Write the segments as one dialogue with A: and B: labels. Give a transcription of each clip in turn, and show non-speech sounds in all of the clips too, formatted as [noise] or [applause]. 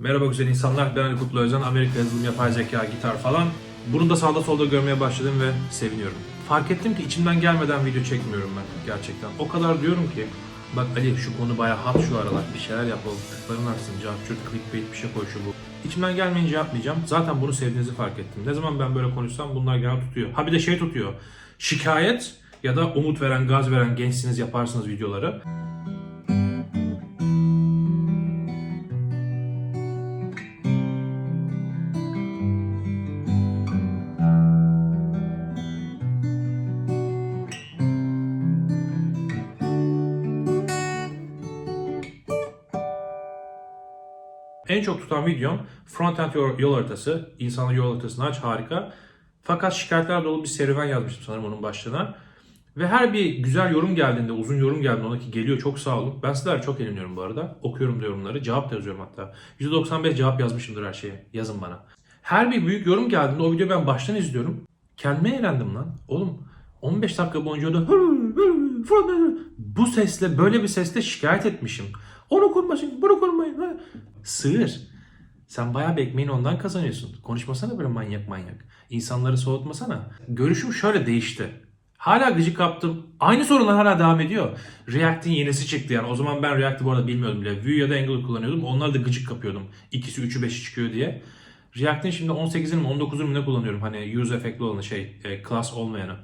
A: Merhaba güzel insanlar. Ben Ali Kutlu Özen. Amerika yazılım, yapay zeka, gitar falan. Bunu da sağda solda görmeye başladım ve seviniyorum. Fark ettim ki içimden gelmeden video çekmiyorum ben gerçekten. O kadar diyorum ki Bak Ali şu konu bayağı hot şu aralar. Bir şeyler yapalım. Tıkların artsın. Cahçurt, clickbait bir şey koy şu bu. İçimden gelmeyince yapmayacağım. Zaten bunu sevdiğinizi fark ettim. Ne zaman ben böyle konuşsam bunlar genel tutuyor. Ha bir de şey tutuyor. Şikayet ya da umut veren, gaz veren gençsiniz yaparsınız videoları. En çok tutan videom frontend yol, yol haritası. İnsanlar yol haritasını aç harika. Fakat şikayetler dolu bir serüven yazmıştım sanırım onun başlığına. Ve her bir güzel yorum geldiğinde, uzun yorum geldiğinde ona ki geliyor çok sağ olun. Ben sizlerle çok eğleniyorum bu arada. Okuyorum da yorumları. Cevap da yazıyorum hatta. %95 cevap yazmışımdır her şeye. Yazın bana. Her bir büyük yorum geldiğinde o videoyu ben baştan izliyorum. Kendime eğlendim lan. Oğlum 15 dakika boyunca da bu sesle böyle bir sesle şikayet etmişim. Onu kurmasın, bunu kurmayın. Sığır. Sen bayağı bir ekmeğini ondan kazanıyorsun. Konuşmasana böyle manyak manyak. İnsanları soğutmasana. Görüşüm şöyle değişti. Hala gıcık kaptım. Aynı sorunlar hala devam ediyor. React'in yenisi çıktı yani. O zaman ben React'ı bu arada bilmiyordum bile. Vue ya da Angular kullanıyordum. Onlar da gıcık kapıyordum. İkisi 3'ü 5'i çıkıyor diye. React'in şimdi 18'ini mi 19'unu mu ne kullanıyorum? Hani use effect'li olanı şey, e, class olmayanı.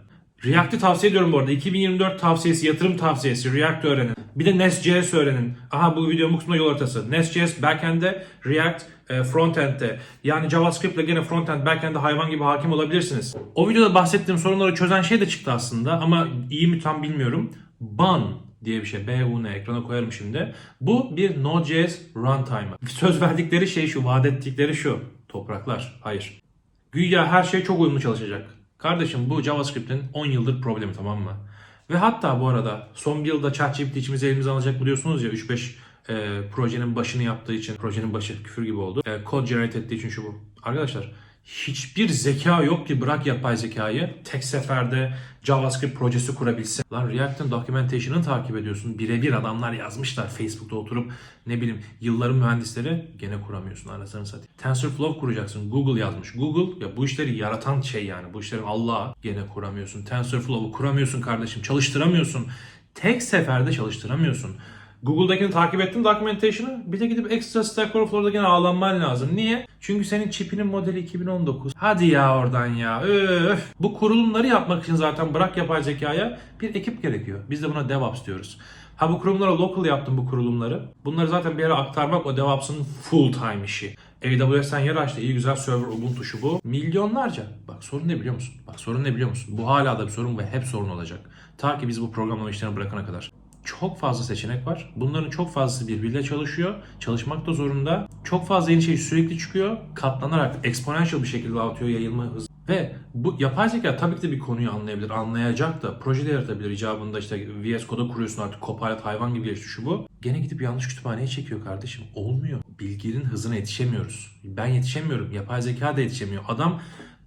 A: React'ı tavsiye ediyorum bu arada. 2024 tavsiyesi, yatırım tavsiyesi. React öğrenin. Bir de Nest.js öğrenin. Aha bu videonun kısmında yol haritası. Nest.js backend'de, React e, frontend'de. Yani JavaScript ile gene frontend, backend'de hayvan gibi hakim olabilirsiniz. O videoda bahsettiğim sorunları çözen şey de çıktı aslında ama iyi mi tam bilmiyorum. Bun diye bir şey. B-U-N ekrana koyarım şimdi. Bu bir Node.js runtime'ı. Söz verdikleri şey şu, vaat ettikleri şu. Topraklar. Hayır. Güya her şey çok uyumlu çalışacak. Kardeşim bu JavaScript'in 10 yıldır problemi tamam mı? Ve hatta bu arada son bir yılda ChatGPT içimize elimize alacak biliyorsunuz ya 3-5 e, projenin başını yaptığı için projenin başı küfür gibi oldu. E, kod generate ettiği için şu bu. Arkadaşlar hiçbir zeka yok ki bırak yapay zekayı tek seferde JavaScript projesi kurabilsin. Lan React'ın documentation'ını takip ediyorsun. Birebir adamlar yazmışlar Facebook'ta oturup ne bileyim yılların mühendisleri gene kuramıyorsun anasını satayım. TensorFlow kuracaksın. Google yazmış. Google ya bu işleri yaratan şey yani. Bu işlerin Allah'ı gene kuramıyorsun. TensorFlow'u kuramıyorsun kardeşim. Çalıştıramıyorsun. Tek seferde çalıştıramıyorsun. Google'dakini takip ettim documentation'ı. Bir de gidip extra Stack Overflow'da gene ağlanman lazım. Niye? Çünkü senin çipinin modeli 2019. Hadi ya oradan ya. Öf. Bu kurulumları yapmak için zaten bırak yapay zekaya bir ekip gerekiyor. Biz de buna DevOps diyoruz. Ha bu kurumlara local yaptım bu kurulumları. Bunları zaten bir yere aktarmak o DevOps'ın full time işi. AWS'ten yer açtı. iyi güzel server Ubuntu şu bu. Milyonlarca. Bak sorun ne biliyor musun? Bak sorun ne biliyor musun? Bu hala da bir sorun ve hep sorun olacak. Ta ki biz bu programlama işlerini bırakana kadar çok fazla seçenek var. Bunların çok fazlası birbiriyle çalışıyor. Çalışmak da zorunda. Çok fazla yeni şey sürekli çıkıyor. Katlanarak exponential bir şekilde artıyor yayılma hızı. Ve bu yapay zeka tabii ki de bir konuyu anlayabilir, anlayacak da proje yaratabilir icabında işte VS Code'a kuruyorsun artık Copilot hayvan gibi geçti şu bu. Gene gidip yanlış kütüphaneye çekiyor kardeşim. Olmuyor. Bilginin hızına yetişemiyoruz. Ben yetişemiyorum. Yapay zeka da yetişemiyor. Adam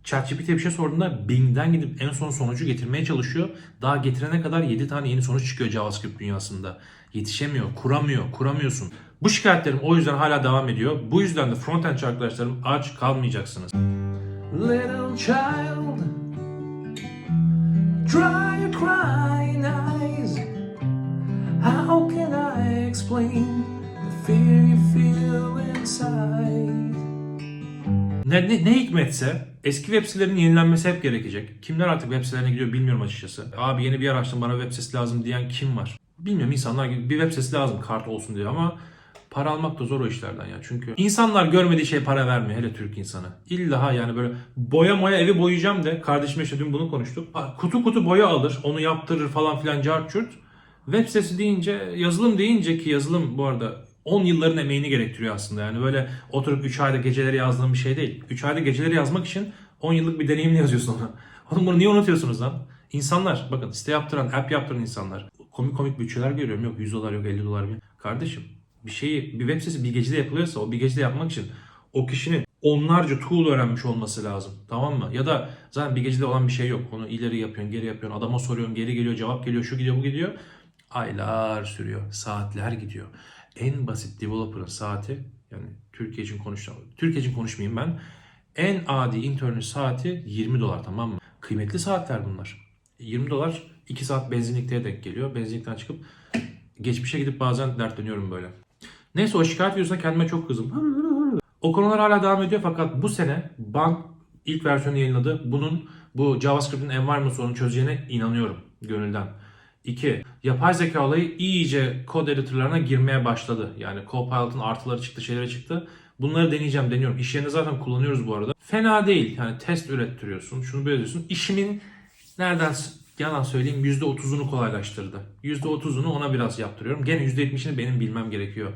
A: ChatGPT'ye bir şey sorduğunda Bing'den gidip en son sonucu getirmeye çalışıyor. Daha getirene kadar 7 tane yeni sonuç çıkıyor JavaScript dünyasında. Yetişemiyor, kuramıyor, kuramıyorsun. Bu şikayetlerim o yüzden hala devam ediyor. Bu yüzden de frontend arkadaşlarım aç kalmayacaksınız.
B: Little child, dry crying eyes. How
A: Ne, ne, ne hikmetse eski web sitelerinin yenilenmesi hep gerekecek. Kimler artık web sitelerine gidiyor bilmiyorum açıkçası. Abi yeni bir yer açtım bana web sitesi lazım diyen kim var? Bilmiyorum insanlar bir web sitesi lazım kart olsun diyor ama para almak da zor o işlerden ya. Çünkü insanlar görmediği şeye para vermiyor hele Türk insanı. İlla yani böyle boya moya evi boyayacağım de kardeşime işte dün bunu konuştuk. Kutu kutu boya alır onu yaptırır falan filan cart curt. Web sitesi deyince yazılım deyince ki yazılım bu arada 10 yılların emeğini gerektiriyor aslında. Yani böyle oturup 3 ayda geceleri yazdığım bir şey değil. 3 ayda geceleri yazmak için 10 yıllık bir deneyimle yazıyorsun onu. [laughs] Oğlum bunu niye unutuyorsunuz lan? İnsanlar bakın site yaptıran, app yaptıran insanlar komik komik bütçeler görüyorum. Yok 100 dolar yok 50 dolar yok. Kardeşim bir şeyi bir web sitesi bir gecede yapılıyorsa o bir gecede yapmak için o kişinin onlarca tool öğrenmiş olması lazım. Tamam mı? Ya da zaten bir gecede olan bir şey yok. Onu ileri yapıyorsun, geri yapıyorsun. Adama soruyorsun, geri geliyor, cevap geliyor, şu gidiyor, bu gidiyor. Aylar sürüyor. Saatler gidiyor. En basit developer'ın saati yani Türkiye için konuşacağım. Türkiye için konuşmayayım ben. En adi internet saati 20 dolar tamam mı? Kıymetli saatler bunlar. 20 dolar 2 saat benzinlikte denk geliyor. Benzinlikten çıkıp geçmişe gidip bazen dertleniyorum böyle. Neyse o şikayet videosunda kendime çok kızdım. O konular hala devam ediyor fakat bu sene bank ilk versiyonu yayınladı. Bunun bu JavaScript'in environment sorunu çözeceğine inanıyorum gönülden. 2. Yapay zeka olayı iyice kod editörlerine girmeye başladı. Yani Copilot'ın artıları çıktı, şeyleri çıktı. Bunları deneyeceğim, deniyorum. İş yerinde zaten kullanıyoruz bu arada. Fena değil. Yani test ürettiriyorsun, şunu böyle diyorsun. İşimin nereden yalan söyleyeyim %30'unu kolaylaştırdı. %30'unu ona biraz yaptırıyorum. Gene %70'ini benim bilmem gerekiyor.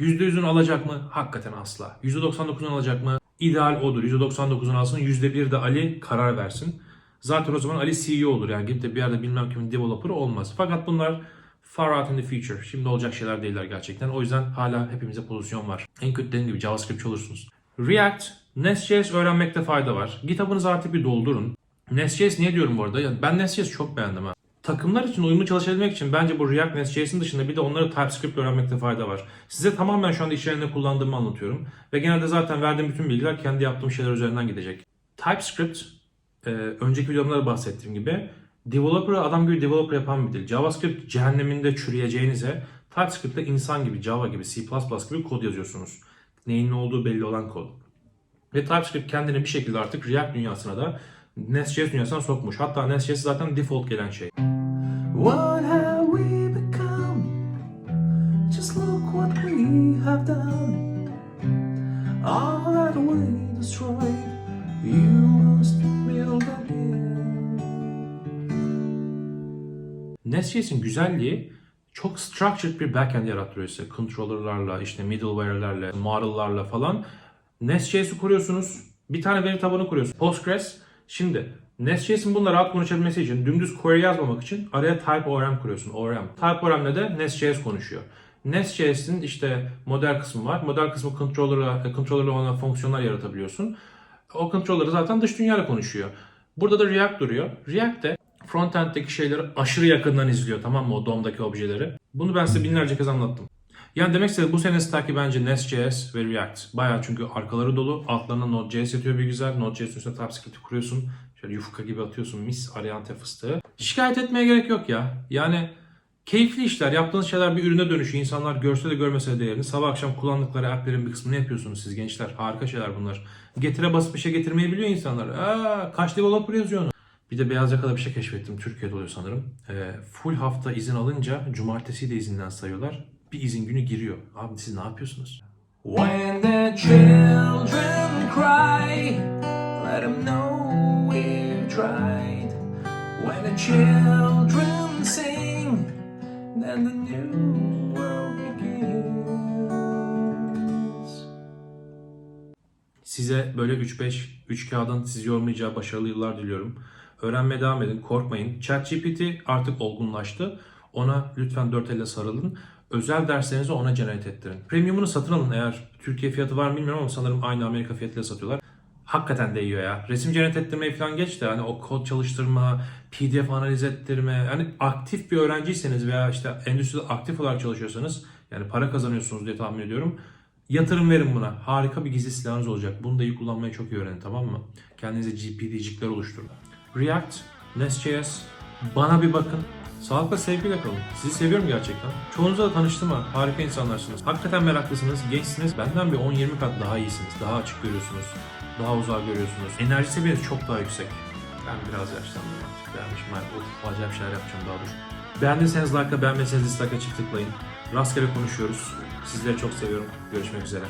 A: %100'ünü alacak mı? Hakikaten asla. %99'unu alacak mı? İdeal odur. %99'unu alsın. %1 de Ali karar versin. Zaten o zaman Ali CEO olur. Yani gidip de bir yerde bilmem kimin developer'ı olmaz. Fakat bunlar far out in the future. Şimdi olacak şeyler değiller gerçekten. O yüzden hala hepimize pozisyon var. En kötü dediğim gibi JavaScript olursunuz. React, Nest.js öğrenmekte fayda var. GitHub'ınızı artık bir doldurun. Nest.js niye diyorum bu arada? Ben Nest.js çok beğendim ha. Takımlar için uyumlu çalışabilmek için bence bu React Nest.js'in dışında bir de onları TypeScript öğrenmekte fayda var. Size tamamen şu anda iş yerinde kullandığımı anlatıyorum. Ve genelde zaten verdiğim bütün bilgiler kendi yaptığım şeyler üzerinden gidecek. TypeScript e, önceki videomda da bahsettiğim gibi developer'ı adam gibi developer yapan bir dil. JavaScript cehenneminde çürüyeceğinize TypeScript'te insan gibi, Java gibi, C++ gibi kod yazıyorsunuz. Neyin ne olduğu belli olan kod. Ve TypeScript kendini bir şekilde artık React dünyasına da Nest.js dünyasına sokmuş. Hatta Nest.js zaten default gelen şey.
B: What
A: Nest.js'in güzelliği çok structured bir backend yarattırıyor size. Controller'larla, işte middleware'lerle, model'larla falan. Nest.js'i kuruyorsunuz. Bir tane veri tabanı kuruyorsunuz. Postgres. Şimdi Nest.js'in bununla rahat konuşabilmesi için, dümdüz query yazmamak için araya type ORM kuruyorsun. ORM. Type ORM'le de Nest.js konuşuyor. Nest.js'in işte model kısmı var. Model kısmı controller'a, controller'la olan fonksiyonlar yaratabiliyorsun. O controller'ı zaten dış dünyayla konuşuyor. Burada da React duruyor. React de frontend'deki şeyleri aşırı yakından izliyor tamam mı o DOM'daki objeleri. Bunu ben size binlerce kez anlattım. Yani demek istediğim bu sene stack'i bence Nest.js ve React. Bayağı çünkü arkaları dolu. Altlarına Node.js yatıyor bir güzel. Node.js üstüne TypeScript'i kuruyorsun. Şöyle yufka gibi atıyorsun mis Ariante fıstığı. Şikayet etmeye gerek yok ya. Yani keyifli işler. Yaptığınız şeyler bir ürüne dönüşüyor. İnsanlar görse de görmese de değerini. Sabah akşam kullandıkları app'lerin bir kısmını yapıyorsunuz siz gençler. Harika şeyler bunlar. Getire basıp bir şey getirmeyi biliyor insanlar. Aa, kaç developer yazıyor onu. Bir de beyaz yakada bir şey keşfettim. Türkiye'de oluyor sanırım. Ee, full hafta izin alınca cumartesi de izinden sayıyorlar. Bir izin günü giriyor. Abi siz ne yapıyorsunuz?
B: When the children cry, let them know we've tried. When the children sing, then the new world begins.
A: Size böyle 3-5, 3 kağıdın sizi yormayacağı başarılı yıllar diliyorum. Öğrenmeye devam edin, korkmayın. ChatGPT artık olgunlaştı. Ona lütfen dört elle sarılın. Özel derslerinizi ona generate ettirin. Premium'unu satın alın eğer Türkiye fiyatı var mı bilmiyorum ama sanırım aynı Amerika fiyatıyla satıyorlar. Hakikaten değiyor ya. Resim generate ettirmeyi falan geç de hani o kod çalıştırma, PDF analiz ettirme. Yani aktif bir öğrenciyseniz veya işte endüstride aktif olarak çalışıyorsanız yani para kazanıyorsunuz diye tahmin ediyorum. Yatırım verin buna. Harika bir gizli silahınız olacak. Bunu da iyi kullanmayı çok iyi öğrenin tamam mı? Kendinize GPD'cikler oluşturun. React, Nest.js, bana bir bakın. Sağlıkla sevgiyle kalın. Sizi seviyorum gerçekten. Çoğunuzla da tanıştım ha. Harika insanlarsınız. Hakikaten meraklısınız, gençsiniz. Benden bir 10-20 kat daha iyisiniz. Daha açık görüyorsunuz. Daha uzağa görüyorsunuz. Enerji seviyeniz çok daha yüksek. Ben biraz yaşlandım artık. Beğenmişim. Ben of, acayip şeyler yapacağım daha dur. Beğendiyseniz like'a, beğenmediyseniz dislike'a çift tıklayın. Rastgele konuşuyoruz. Sizleri çok seviyorum. Görüşmek üzere.